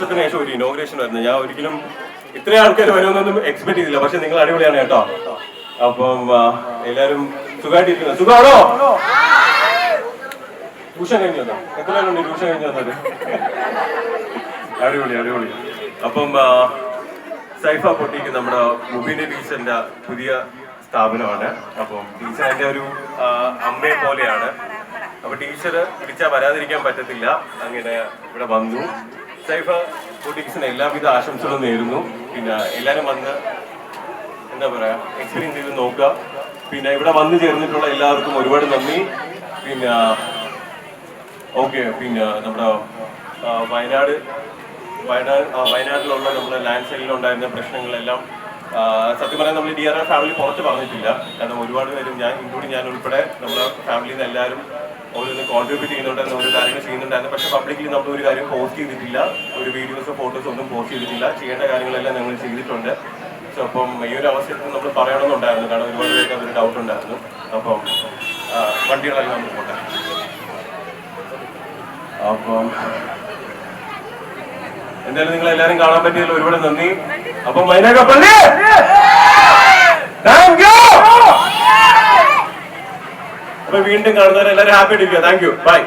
വർഷത്തിന് ശേഷം ഒരു ഇനോഗ്രേഷൻ വരുന്നത്. ഞാൻ ഒരിക്കലും ഇത്രയും ആൾക്കാർ വരുമെന്നൊന്നും എക്സ്പെക്ട് ചെയ്തില്ല. പക്ഷെ നിങ്ങൾ അടിപൊളിയാണ് കേട്ടോ. അപ്പം എല്ലാവരും സുഖമായിട്ടിരിക്കുന്നു. സുഖമാണോ? ട്യൂഷൻ കഴിഞ്ഞു എത്ര പേരുണ്ട് ട്യൂഷൻ കഴിഞ്ഞു വന്നത് അടിപൊളി അടിപൊളി. അപ്പം സൈഫ പൊട്ടിക്ക് നമ്മുടെ മുബീന്റെ ടീച്ചറിന്റെ പുതിയ സ്ഥാപനമാണ്. അപ്പം ടീച്ചർ എന്റെ ഒരു അമ്മയെ പോലെയാണ്. അപ്പൊ ടീച്ചർ വിളിച്ചാൽ വരാതിരിക്കാൻ പറ്റത്തില്ല. അങ്ങനെ ഇവിടെ വന്നു. സൈഫ പൊട്ടിക്സിന് എല്ലാവിധ ആശംസകളും നേരുന്നു. പിന്നെ എല്ലാവരും വന്ന് എന്താ പറയാ എക്സ്പീരിയൻസ് ചെയ്ത് നോക്കുക. പിന്നെ ഇവിടെ വന്നു ചേർന്നിട്ടുള്ള എല്ലാവർക്കും ഒരുപാട് നന്ദി. പിന്നെ ഓക്കെ പിന്നെ നമ്മുടെ വയനാട് വയനാട് വയനാട്ടിലുള്ള നമ്മുടെ ലാൻഡ് സെല്ലിൽ ഉണ്ടായിരുന്ന പ്രശ്നങ്ങളെല്ലാം സത്യം പറയാൻ നമ്മൾ ഡി ആർ ആർ ഫാമിലി പുറത്ത് പറഞ്ഞിട്ടില്ല. കാരണം ഒരുപാട് പേരും ഞാൻ ഇൻക്ലൂഡിങ് ഞാൻ ഉൾപ്പെടെ നമ്മുടെ ഫാമിലിയിൽ നിന്ന് എല്ലാവരും ഓരോന്ന് കോൺട്രിബ്യൂട്ട് ചെയ്യുന്നുണ്ടായിരുന്നു ഓരോ കാര്യങ്ങൾ ചെയ്യുന്നുണ്ടായിരുന്നു. പക്ഷെ പബ്ലിക്കിൽ നമ്മൾ ഒരു കാര്യം പോസ്റ്റ് ചെയ്തിട്ടില്ല. ഒരു വീഡിയോസോ ഫോട്ടോസോ ഒന്നും പോസ്റ്റ് ചെയ്തിട്ടില്ല. ചെയ്യേണ്ട കാര്യങ്ങളെല്ലാം ഞങ്ങൾ ചെയ്തിട്ടുണ്ട്. സോ അപ്പം ഈ ഒരു അവസരത്തിൽ നമ്മൾ പറയണമെന്നുണ്ടായിരുന്നു. കാരണം ഒരുപാട് പേർക്ക് അതൊരു ഡൗട്ട് ഉണ്ടായിരുന്നു. അപ്പം വണ്ടികളെല്ലാം നമ്മൾ പോട്ടെ. അപ്പം എന്തായാലും നിങ്ങൾ എല്ലാവരും കാണാൻ പറ്റിയതിൽ ഒരുപാട് നന്ദി. അപ്പം മൈനകപ്പള്ളി താങ്ക് യു അപ്പൊ വീണ്ടും കാണുന്നവരെ എല്ലാവരും ഹാപ്പി അടിക്കുക താങ്ക് യു ബൈ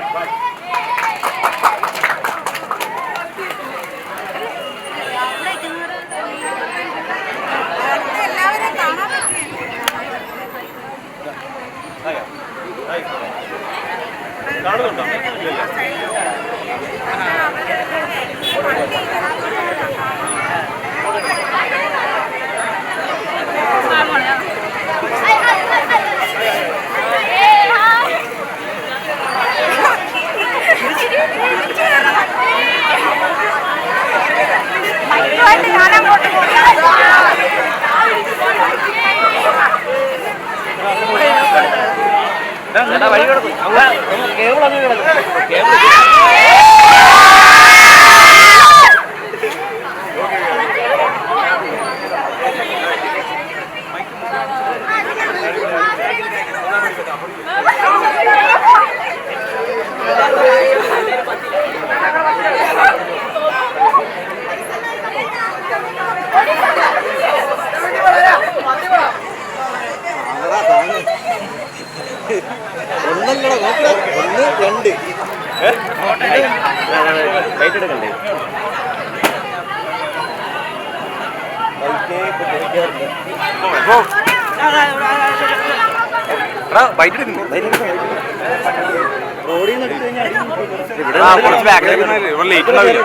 കുറച്ച് ബാക്കിലേക്ക് ഇവിടെ ലേറ്റ് ഉണ്ടാവില്ല.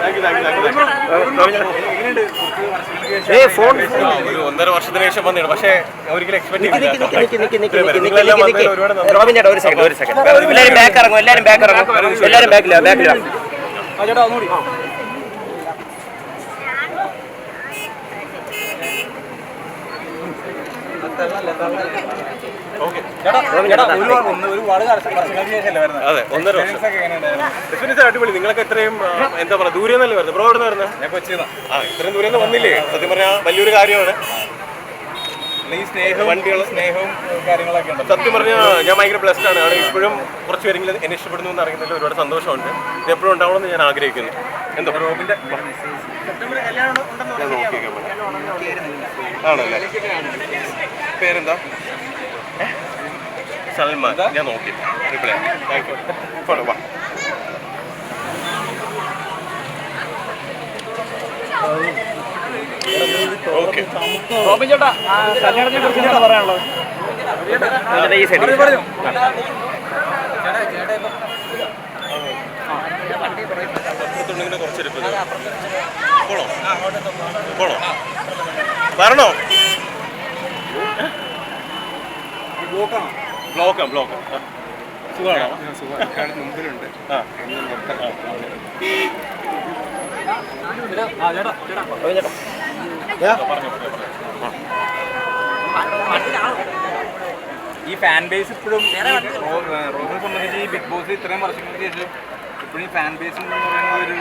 Thank you thank you thank you ഒന്നര വർഷത്തിന് ശേഷം വന്നിട്ട് പക്ഷേ ഒരിക്കലും എല്ലാരും ബാക്ക് ഇറങ്ങും എല്ലാരും ബാക്ക് ഇറങ്ങും എല്ലാരും ബാക്കില്ല ബാക്കില്ല തള്ളല്ല തള്ളല്ല അതെ ഒന്നര വർഷം. എക്സ്പീരിയൻസ് അടിപൊളി. നിങ്ങളൊക്കെ ഇത്രയും എന്താ പറയാ ദൂരെ നിന്നല്ലേ വരുന്നത്? ബ്രോ എവിടെ വരുന്നത്? ആ ഇത്രയും ദൂരെ നിന്ന് വന്നില്ലേ? സത്യം പറഞ്ഞാൽ വലിയൊരു കാര്യമാണ്. ഈ സ്നേഹവും വണ്ടികൾ സ്നേഹവും കാര്യങ്ങളൊക്കെ ഉണ്ട് സത്യം പറഞ്ഞാൽ ഞാൻ ഭയങ്കര ബ്ലസ്ഡ് ആണ്. കാരണം ഇപ്പോഴും കുറച്ച് പേരെങ്കിലും എന്നെ ഇഷ്ടപ്പെടുന്നു എന്ന് അറിയുന്നതിൽ ഒരുപാട് സന്തോഷമുണ്ട്. ഇത് എപ്പോഴും ഉണ്ടാവണമെന്ന് ഞാൻ ആഗ്രഹിക്കുന്നു. എന്താ? റോബിന്റെ. ആണല്ലേ? പേരെന്താ? സൽമാൻ ഞാൻ നോക്കി റിപ്ലൈ ഫോളോ വാ ഓക്കെ റോബിൻ ചേട്ടാ ആ കല്യാണത്തിനെ കുറിച്ച് എന്താ പറയാനുള്ളത് ഈ സൈഡിൽ അപ്പുറത്തുണ്ടെങ്കിൽ കുറച്ചെടുപ്പത് പോണോ പോണോ വരണോ ബ്ലോക്കാ ബ്ലോക്ക് സുഖമാണോ മുമ്പിലുണ്ട് പറഞ്ഞോ, പറഞ്ഞോ. ഈ ഫാൻ ബേസ് ഇപ്പോഴും റോബിനെ സംബന്ധിച്ച് ഈ ബിഗ് ബോസ് ഇത്രയും വർഷങ്ങൾക്ക് ശേഷം ഇപ്പോഴും ഈ ഫാൻ ബേസ് എന്ന് പറയുന്നത് ഒരു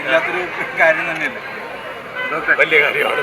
ഇല്ലാത്തൊരു കാര്യം തന്നെയല്ലേ വലിയ കാര്യമാണ്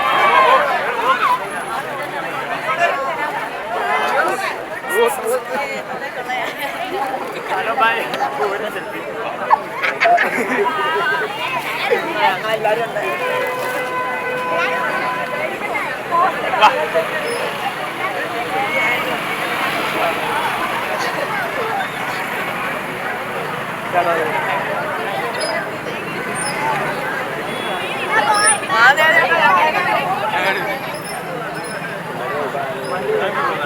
Ano ba eh? Buwan na selfie. Kailangan tayo. Ano ba? Ano ba?